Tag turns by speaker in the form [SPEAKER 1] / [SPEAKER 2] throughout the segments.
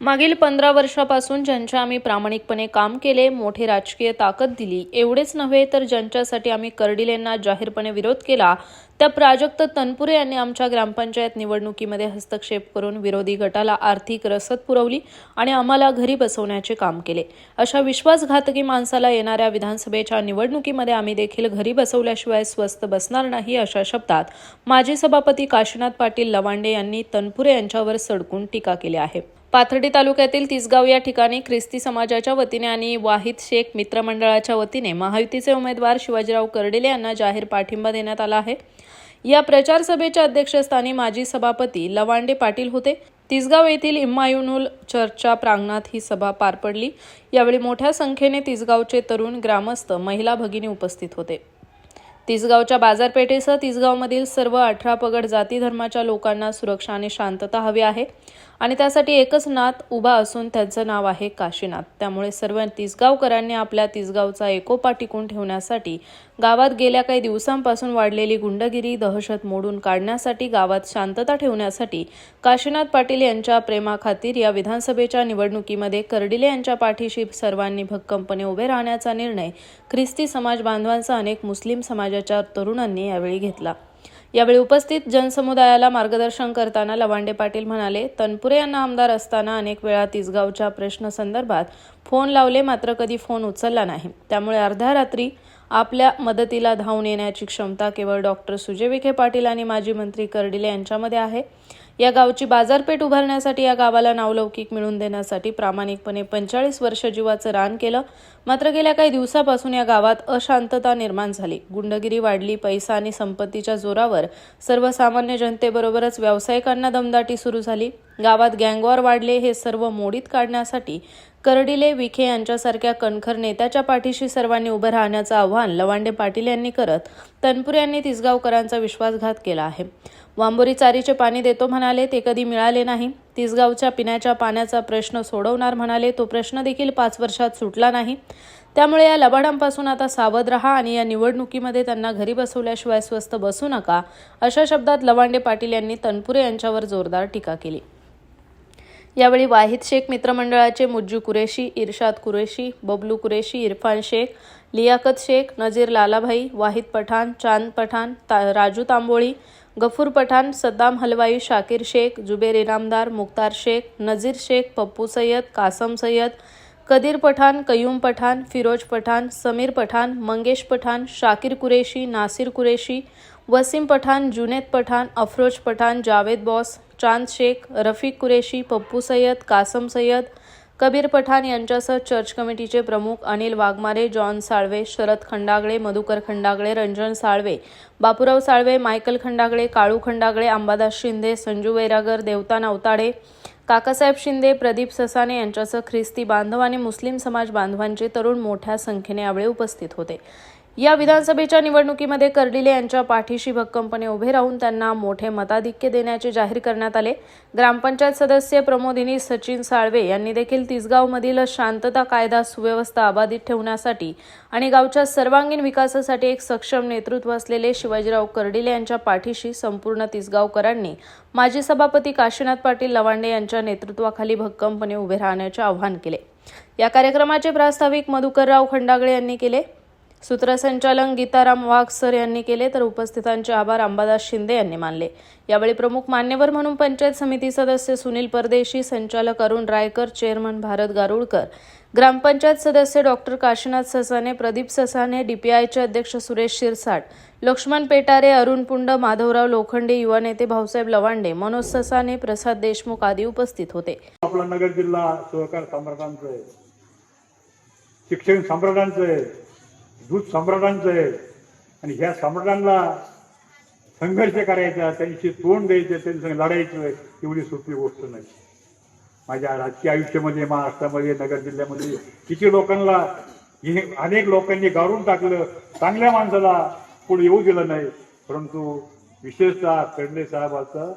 [SPEAKER 1] मागील पंधरा वर्षापासून ज्यांच्या आम्ही प्रामाणिकपणे काम केले मोठे राजकीय ताकद दिली. एवढेच नव्हे तर ज्यांच्यासाठी आम्ही कर्डिलेंना जाहीरपणे विरोध केला त्या प्राजक्त तनपुरे यांनी आमच्या ग्रामपंचायत निवडणुकीमध्ये हस्तक्षेप करून विरोधी गटाला आर्थिक रसद पुरवली आणि आम्हाला घरी बसवण्याचे काम केले. अशा विश्वासघातकी माणसाला येणाऱ्या विधानसभेच्या निवडणुकीमध्ये आम्ही देखील घरी बसवल्याशिवाय स्वस्त बसणार नाही अशा शब्दात माजी सभापती काशीनाथ पाटील लवांडे यांनी तनपुरे यांच्यावर सडकून टीका केली आहे. पाथर्डी तालुक्यातील तिसगाव या ठिकाणी ख्रिस्ती समाजाच्या वतीने आणि वाहिद शेख मित्रमंडळाच्या वतीने महायुतीचे उमेदवार शिवाजीराव कर्डिले यांना जाहीर पाठिंबा देण्यात आला आहे. या प्रचार सभेच्या अध्यक्षस्थानी माजी सभापती लवांडे पाटील होते. तिसगाव येथील इम्मायुनुल चर्चच्या प्रांगणात ही सभा पार पडली. यावेळी मोठ्या संख्येने तिसगावचे तरुण ग्रामस्थ महिला भगिनी उपस्थित होते. तिसगावच्या बाजारपेठेसह तिसगावमधील सर्व अठरा पगड जाती धर्माच्या लोकांना सुरक्षा आणि शांतता हवी आहे. आणि त्यासाठी एकच नाथ उभा असून त्यांचं नाव आहे काशीनाथ. त्यामुळे सर्व तिसगावकरांनी आपल्या तिसगावचा एकोपा टिकून ठेवण्यासाठी गावात गेल्या काही दिवसांपासून वाढलेली गुंडगिरी दहशत मोडून काढण्यासाठी गावात शांतता ठेवण्यासाठी काशीनाथ पाटील यांच्या प्रेमाखातीर या विधानसभेच्या निवडणुकीमध्ये कर्डिले यांच्या पाठीशी सर्वांनी भक्कमपणे उभे राहण्याचा निर्णय ख्रिस्ती समाज बांधवांचा अनेक मुस्लिम समाजाच्या तरुणांनी यावेळी घेतला. यावेळी उपस्थित जनसमुदायाला मार्गदर्शन करताना लवांडे पाटील म्हणाले तनपुरे यांना आमदार असताना अनेक वेळा तिसगावच्या प्रश्नसंदर्भात फोन लावले मात्र कधी फोन उचलला नाही. त्यामुळे अर्ध्या रात्री आपल्या मदतीला धावून येण्याची क्षमता केवळ डॉक्टर सुजय विखे पाटील आणि माजी मंत्री कर्डिले यांच्यामध्ये आहे. या गावची बाजारपेठ उभारण्यासाठी या गावाला नावलौकिक मिळवून देण्यासाठी प्रामाणिकपणे पंचेचाळीस वर्ष जीवाचं रान केलं. मात्र गेल्या काही दिवसापासून या गावात अशांतता निर्माण झाली. गुंडगिरी वाढली पैसा आणि संपत्तीच्या जोरावर सर्वसामान्य जनतेबरोबरच व्यावसायिकांना दमदाटी सुरू झाली. गावात गँगवॉर वाढले हे सर्व मोडीत काढण्यासाठी कर्डिले विखे यांच्यासारख्या कणखर नेत्याच्या पाठीशी सर्वांनी उभं राहण्याचं आव्हान लवांडे पाटील यांनी करत तनपुरे यांनी तिसगावकरांचा विश्वासघात केला आहे. वांबोरी चारीचे पाणी देतो म्हणाले ते कधी मिळाले नाही. तिसगावच्या पिण्याच्या पाण्याचा प्रश्न सोडवणार म्हणाले तो प्रश्न देखील पाच वर्षात सुटला नाही. त्यामुळे या लबाडांपासून आता सावध रहा आणि या निवडणुकीमध्ये त्यांना घरी बसवल्याशिवाय स्वस्त बसू नका अशा शब्दात लवांडे पाटील यांनी तनपुरे यांच्यावर जोरदार टीका केली. यावेळी वाहिद शेख मित्रमंडळाचे मुज्जू कुरेशी इर्शाद कुरेशी बबलू कुरेशी इरफान शेख लियाकत शेख नजीर लालाभाई वाहिद पठाण चांद पठाण ता राजू तांबोळी गफूर पठाण सद्दाम हलवाई शाकीर शेख जुबेर इनामदार मुक्तार शेख नजीर शेख पप्पू सय्यद कासम सय्यद कदीर पठाण कयूम पठाण फिरोज पठाण समीर पठाण मंगेश पठाण शाकीर कुरेशी नासिर कुरेशी वसीम पठाण जुनेद पठाण अफरोज पठाण जावेद बॉस चांद शेख रफिक कुरेशी पप्पू सय्यद कासम सय्यद कबीर पठाण यांच्यासह चर्च कमिटीचे प्रमुख अनिल वाघमारे जॉन साळवे शरद खंडागळे मधुकर खंडागळे रंजन साळवे बापूराव साळवे मायकल खंडागळे काळू खंडागळे अंबादास शिंदे संजू वैरागर देवता नवताडे काकासाहेब शिंदे प्रदीप ससाने यांच्यासह ख्रिस्ती बांधव आणि मुस्लिम समाज बांधवांचे तरुण मोठ्या संख्येने यावेळी उपस्थित होते. या विधानसभेच्या निवडणुकीमध्ये कर्डिले यांच्या पाठीशी भक्कमपणे उभे राहून त्यांना मोठे मताधिक्य देण्याचे जाहीर करण्यात आले. ग्रामपंचायत सदस्य प्रमोदिनी सचिन साळवे यांनी देखील तिसगावमधील शांतता कायदा सुव्यवस्था अबाधित ठेवण्यासाठी आणि गावच्या सर्वांगीण विकासासाठी एक सक्षम नेतृत्व असलेले शिवाजीराव कर्डिले यांच्या पाठीशी संपूर्ण तिसगावकरांनी माजी सभापती काशीनाथ पाटील लवांडे यांच्या नेतृत्वाखाली भक्कमपणे उभे राहण्याचे आवाहन केले. या कार्यक्रमाचे प्रास्ताविक मधुकरराव खंडागळे यांनी केले. सूत्रसंचालन गीताराम वाघ सर यांनी केले तर उपस्थितांचे आभार अंबादास शिंदे यांनी मानले. यावेळी प्रमुख मान्यवर म्हणून पंचायत समिती सदस्य सुनील परदेशी संचालक अरुण रायकर चेअरमन भारत गारुडकर ग्रामपंचायत सदस्य डॉक्टर काशीनाथ ससाने प्रदीप ससाने डीपीआयचे अध्यक्ष सुरेश शिरसाट लक्ष्मण पेटारे अरुण पुंड माधवराव लोखंडे युवा नेते भाऊसाहेब लवांडे मनोज ससाने प्रसाद देशमुख आदी उपस्थित होते.
[SPEAKER 2] आपला नगर जिल्हा सहकार सम्राटांचं आहे शिक्षण सम्राटांचं आहे दूध सम्राटांचं आहे. आणि ह्या सम्राटांना संघर्ष करायचा त्यांची तोंड द्यायचं त्यांचं लढायचं एवढी सोपी गोष्ट नाही. माझ्या राजकीय आयुष्यामध्ये महाराष्ट्रामध्ये नगर जिल्ह्यामध्ये किती लोकांना अनेक लोकांनी गारून टाकलं. चांगल्या माणसाला कोण येऊ दिलं नाही. परंतु विशेषतः कर्डले साहेबाचा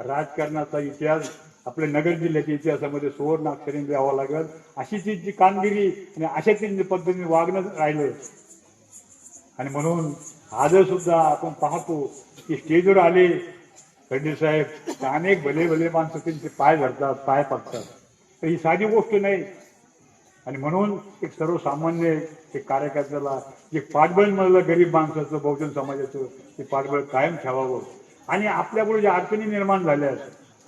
[SPEAKER 2] राजकारणाचा इतिहास आपल्या नगर जिल्ह्याच्या इतिहासामध्ये सुवर्ण अक्षरी द्यावा लागेल. अशी ती जी कामगिरी आणि अशा ती पद्धतीने वागणं राहिलं आणि म्हणून आज सुद्धा आपण पाहतो की स्टेजवर आले खंडे साहेब अनेक भले भले माणसं त्यांचे पाय धरतात पाय पडतात तर ही साधी गोष्ट नाही. आणि म्हणून एक सर्वसामान्य एक कार्यकर्त्याला जे पाठबळ मिळालं गरीब माणसाचं बहुजन समाजाचं ते पाठबळ कायम ठेवावं. आणि आपल्याकडे ज्या अडचणी निर्माण झाल्या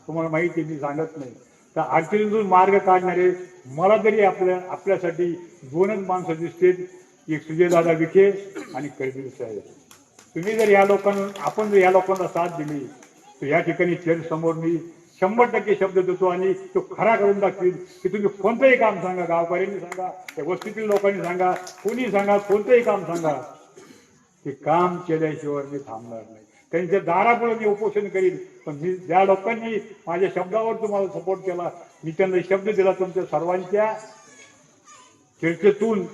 [SPEAKER 2] तुम्हाला माहिती आहे, मी सांगत नाही. त्या अडचणीतून मार्ग काढणारे मला तरी आपल्या आपल्यासाठी दोनच माणसं दिसतील. एक सुजयदादा विखे आणि करगिल साहेब. तुम्ही जर या लोकांना आपण जर या लोकांना साथ दिली तर या ठिकाणी चर्च समोर मी शंभर टक्के शब्द देतो आणि तो खरा करून टाकतील की तुम्ही कोणतंही काम सांगा गावकऱ्यांनी सांगा त्या वस्तीतील लोकांनी सांगा कोणी सांगा कोणतंही काम सांगा. ते काम केल्याशिवाय मी थांबणार नाही. त्यांच्या दारापुढे मी उपोषण करील पण मी ज्या लोकांनी माझ्या शब्दावर तुम्हाला सपोर्ट केला मी त्यांना शब्द दिला तुमच्या सर्वांच्या चर्चेतून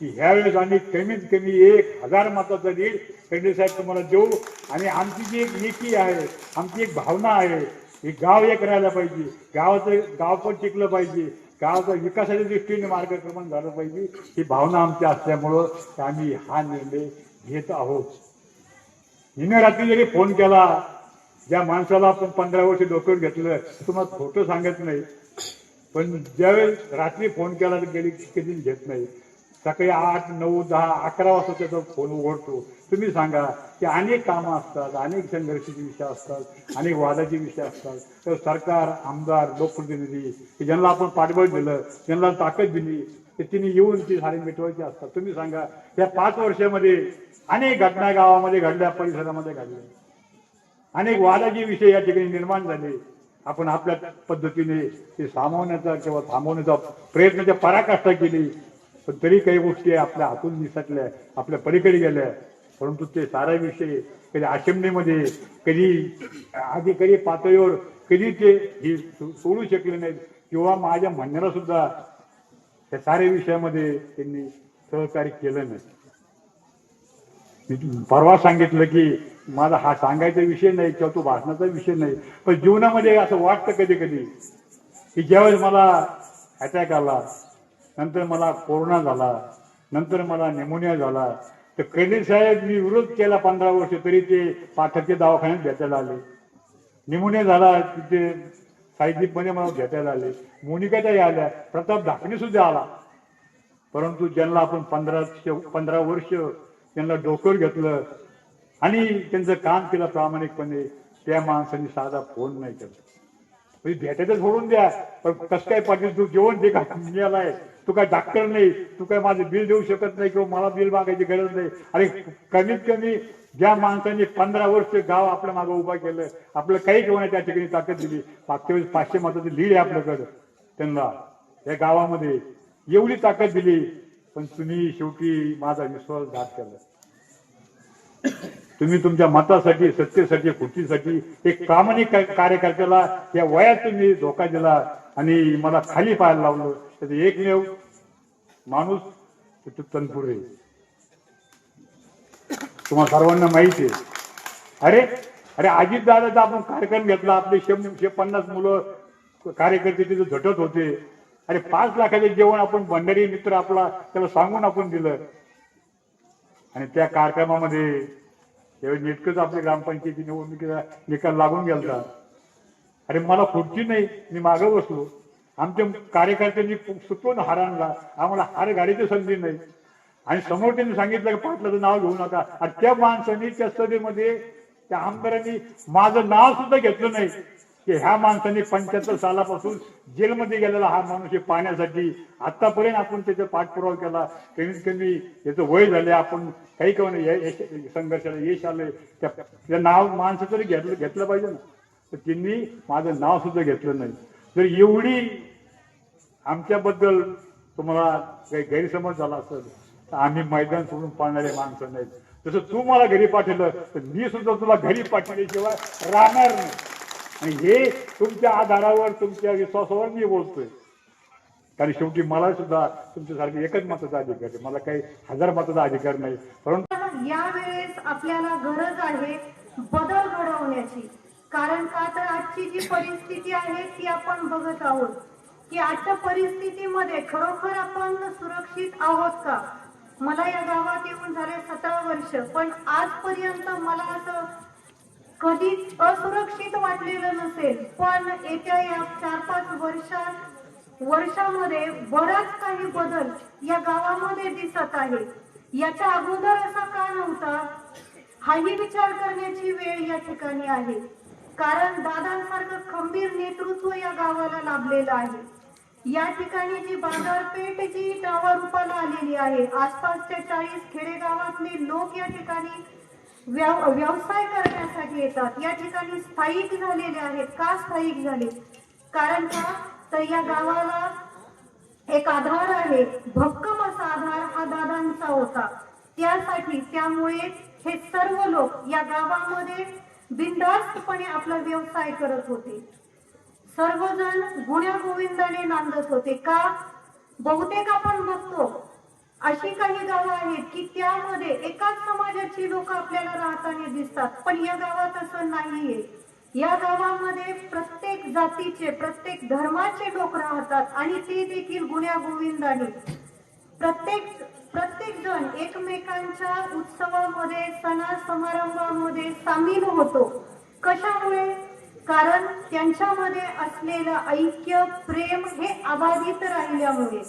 [SPEAKER 2] की ह्यावेळेस आम्ही कमीत कमी एक हजार मताचा लीड खंडे साहेब तुम्हाला देऊ. आणि आमची जी एक नीती आहे आमची एक भावना आहे हे गाव एक राहायला पाहिजे. गावाचं गाव पण टिकलं पाहिजे. गावाचा विकासाच्या दृष्टीने मार्गक्रमण झालं पाहिजे. ही भावना आमची असल्यामुळं आम्ही हा निर्णय घेत आहोत. हिने रात्री जरी फोन केला ज्या माणसाला आपण पंधरा वर्ष डोक्यावर घेतलं तुम्हाला खोटं सांगत नाही. पण ज्यावेळेस रात्री फोन केला तर गेली कधी घेत नाही. सकाळी आठ नऊ दहा अकरा वाजता त्याचा फोन उघडतो तुम्ही सांगा की अनेक कामं असतात अनेक संघर्षाचे विषय असतात अनेक वादाचे विषय असतात. तर सरकार आमदार लोकप्रतिनिधी की ज्यांना आपण पाठबळ दिलं ज्यांना ताकद दिली ते तिने येऊन ती सारी मिटवायची असतात. तुम्ही सांगा या पाच वर्षामध्ये अनेक घटना गावामध्ये घडल्या परिसरामध्ये घडल्या. अनेक वादाचे विषय या ठिकाणी निर्माण झाले. आपण आपल्या पद्धतीने ते सामावण्याचा किंवा थांबवण्याचा प्रयत्नाच्या पराकाष्ठा केली. पण तरी काही गोष्टी आपल्या हातून निसटल्या आपल्या पलीकडे गेल्या. परंतु ते सारा विषय कधी असेंब्लीमध्ये कधी अधिकारी पातळीवर कधी ते हे सोडू शकले नाहीत. किंवा माझ्या म्हणण्याला सुद्धा त्या साऱ्या विषयामध्ये त्यांनी सहकार्य केलं नाही. परवा सांगितलं की माझा हा सांगायचा विषय नाही किंवा तो भाषणाचा विषय नाही पण जीवनामध्ये असं वाटतं कधी कधी की ज्यावेळेस मला अटॅक आला नंतर मला कोरोना झाला नंतर मला निमोनिया झाला. तर कैदी साहेब मी विरोध केला पंधरा वर्ष तरी ते पाठकच्या दवाखान्यात भेटायला आले. निमोनिया झाला तिथे साहित्यिकपणे मला भेटायला आले. मोनिकाच्याही आल्या प्रताप ढाकणे सुद्धा आला. परंतु ज्यांना आपण पंधरा पंधरा वर्ष त्यांना डोक्यावर घेतलं आणि त्यांचं काम केलं प्रामाणिकपणे त्या माणसाने साधा फोन नाही केला. म्हणजे भेटायचं सोडून द्या पण कसं काय पाटील तू जेवण दे का आहे तू काय डॉक्टर नाही तू काय माझं बिल देऊ शकत नाही किंवा मला बिल मागायची गरज नाही. अरे कमीत कमी ज्या माणसाने पंधरा वर्ष गाव आपल्या मागं उभा केलं आपलं काही किंवा त्या ठिकाणी ताकद दिली. मागच्या वेळेस पाचशे मताची लीड आहे आपल्याकडं त्यांना या गावामध्ये. एवढी ताकद दिली पण तुम्ही शेवटी माझा विश्वासघात केला. तुम्ही तुमच्या मतासाठी सत्तेसाठी खुर्चीसाठी एक प्रामाणिक कार्यकर्त्याला या वयात तुम्ही धोका दिला आणि मला खाली पाहायला लावलं. त्याचं एकमेव माणूस तनपुरे. तुम्हाला सर्वांना माहिती आहे. अरे अरे अजित दादाचा आपण कार्यक्रम घेतला. आपले शे पन्नास मुलं कार्यकर्ते तिथे झटत होते. अरे पाच लाखाचे जेवण आपण भंडारी मित्र आपला त्याला सांगून आपण दिलं. आणि त्या कार्यक्रमामध्ये त्यावेळी नेटकंच आपल्या ग्रामपंचायती निवडणुकीचा निकाल लागून गेलता. अरे मला खुर्ची नाही. मी मागं बसलो. आमच्या कार्यकर्त्यांनी सुटून हार आणला. आम्हाला हार गाडीची संधी नाही. आणि समोर त्यांनी सांगितलं की पाटलाचं नाव घेऊ नका. आणि त्या माणसांनी त्या सभेमध्ये त्या आमदारांनी माझं नाव सुद्धा घेतलं नाही. की ह्या माणसाने पंच्याहत्तर सालापासून जेलमध्ये गेलेला हा माणूस हे पाहण्यासाठी आतापर्यंत आपण त्याचा पाठपुरावा केला. कमीत कमी याचं वय झाले आपण काही कमी संघर्षाला यश आलंय. त्या त्या नाव माणसं तरी घेतलं घेतलं पाहिजे ना. तर त्यांनी माझं नाव सुद्धा घेतलं नाही. जर एवढी आमच्याबद्दल तुम्हाला काही गैरसमज झाला असेल तर आम्ही मैदान सोडून पाळणारे माणसं नाहीत. जसं तू मला घरी पाठवलं तर मी सुद्धा तुला घरी पाठवल्याशिवाय राहणार नाही. आणि हे तुमच्या आधारावर तुमच्या विश्वासावर मी बोलतोय. कारण शेवटी मला सुद्धा तुमच्यासारखे एकच मताचा अधिकार आहे. मला काही हजार मताचा अधिकार नाही. परंतु
[SPEAKER 3] यावेळेस आपल्याला गरज आहे बदल घडवण्याची. कारण का तर आजची जी परिस्थिती आहे ती आपण बघत आहोत. की आजच्या परिस्थितीमध्ये खरोखर आपण सुरक्षित आहोत का? मला या गावात येऊन झाले सतरा वर्ष पण आजपर्यंत मला असं कधीच असुरक्षित वाटलेलं नसेल. पण येत्या या चार पाच वर्षात वर्षामध्ये बराच काही बदल या गावामध्ये दिसत आहे. याच्या अगोदर असा का नव्हता? हाही विचार करण्याची वेळ या ठिकाणी आहे. कारण दादांसारखं खंबीर नेतृत्व या गावाला लाभलेलं आहे. या ठिकाणी जी बाजारपेठ जी नावारूपाला आलेली आहे आसपासच्या चाळीस खेडेगावातले लोक या ठिकाणी व्यव- व्यवसाय करण्यासाठी येतात. या ठिकाणी स्थायिक झालेले आहेत. का स्थायिक झाले? कारण का? तर या गावाला एक आधार आहे. भक्कम असा आधार हा दादांचा होता. त्यासाठी त्यामुळे हे सर्व लोक या गावामध्ये बिंदास्तपणे आपला व्यवसाय करत होते. सर्वजण गुण्या गोविंदाने नांदत होते. का? बहुतेक आपण बघतो अशी काही गावं आहेत की त्यामध्ये एकाच समाजाची लोक आपल्याला राहताना दिसतात. पण या गावात असं नाहीये. या गावामध्ये प्रत्येक जातीचे प्रत्येक धर्माचे लोक राहतात आणि ते देखील गुण्या गोविंदाने प्रत्येक प्रत्येक जण एकमेकांच्या उत्सवामध्ये सणा समारंभामध्ये सामील होतो. कशामुळे? कारण त्यांच्यामध्ये असलेलं ऐक्य प्रेम हे अबाधित राहिल्यामुळे.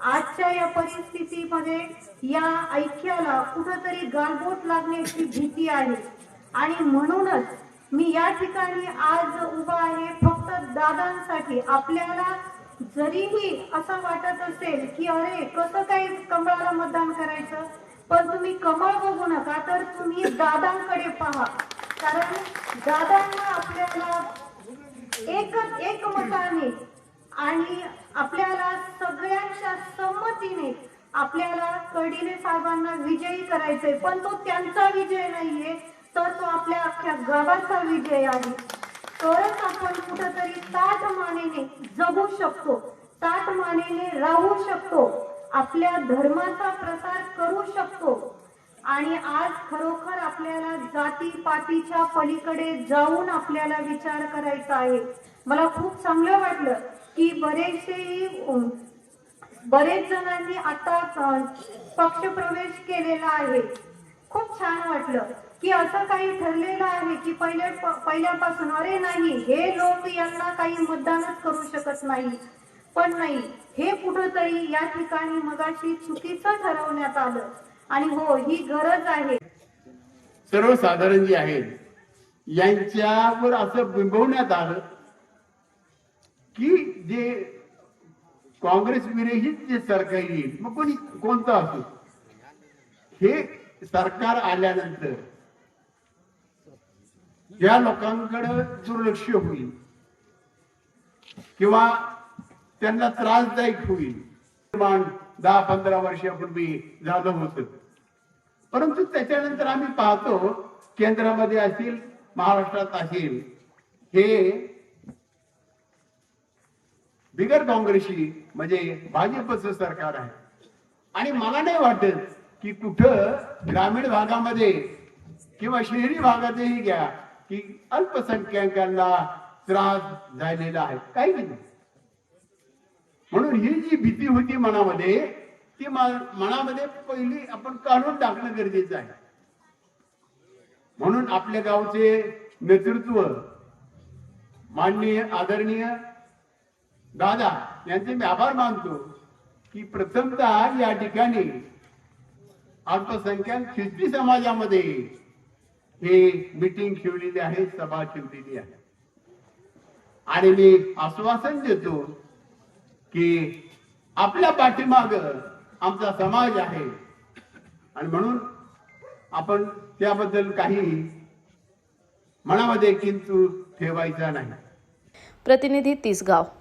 [SPEAKER 3] आजच्या या परिस्थितीमध्ये या ऐक्याला कुठंतरी गालबोट लागण्याची भीती आहे. आणि म्हणूनच मी या ठिकाणी आज उभा आहे फक्त दादांसाठी आपल्याला जरीही असं वाटत असेल की अरे कसं काय कमळाला मतदान करायचं? पण तुम्ही कमळ बघू नका तर तुम्ही दादांकडे पहा. कारण दादांना आपल्याला एकच एक मताने आणि आपल्याला सगळ्यांच्या संमतीने आपल्याला कडीने साहेबांना विजयी करायचंय. पण तो त्यांचा विजय नाहीये तर तो आपल्या अख्ख्या गावाचा विजय आहे. तरच आपण कुठंतरी ताट मानेने जगू शकतो ताट मानेने राहू शकतो आपल्या धर्माचा प्रसार करू शकतो. आणि आज खरोखर आपल्याला जाती पातीच्या पलीकडे जाऊन आपल्याला विचार करायचा आहे. मला खूप चांगलं वाटलं की बरेचसे बरेच जणांनी आता पक्ष पक्षप्रवेश केलेला आहे. खूप छान वाटलं. की असं काही ठरलेलं आहे की पहिल्या पहिल्यापासून अरे नाही हे लोक यांना काही मतदानच करू शकत नाही. पण नाही हे कुठंतरी या ठिकाणी मगाशी चुकीचं ठरवण्यात आलं. आणि हो ही गरज आहे.
[SPEAKER 4] सर्वसाधारण जी आहेत यांच्यावर असं बिंबवण्यात आलं की जे काँग्रेस विरहित जे सरकार येईल मग कोणी कोणतं असो? हे सरकार आल्यानंतर या लोकांकडे दुर्लक्ष होईल. किंवा त्यांना त्रासदायक होईल. निर्माण दहा पंधरा वर्षापूर्वी झालं होतं. परंतु त्याच्यानंतर आम्ही पाहतो केंद्रामध्ये असेल महाराष्ट्रात असेल हे बिगर काँग्रेसी म्हणजे भाजपचं सरकार आहे. आणि मला नाही वाटत की कुठं ग्रामीण भागामध्ये किंवा शहरी भागातही घ्या की अल्पसंख्याकांना त्रास झालेला आहे. काही नाही. म्हणून ही जी भीती होती मनामध्ये ती मनामध्ये पहिली आपण काढून टाकणं गरजेचं आहे. म्हणून आपल्या गावचे नेतृत्व माननीय आदरणीय दादा यांचे मी आभार मानतो की प्रथमतः या ठिकाणी अल्पसंख्याक ख्रिस्ती समाजामध्ये हे मीटिंग ठेवलेली आहे सभा ठेवलेली आहे. आणि मी आश्वासन देतो की आपल्या पाठीमाग आमचा समाज आहे. आणि म्हणून आपण त्याबद्दल काही मनामध्ये किंतु ठेवायचा नाही.
[SPEAKER 1] प्रतिनिधी तिसगाव.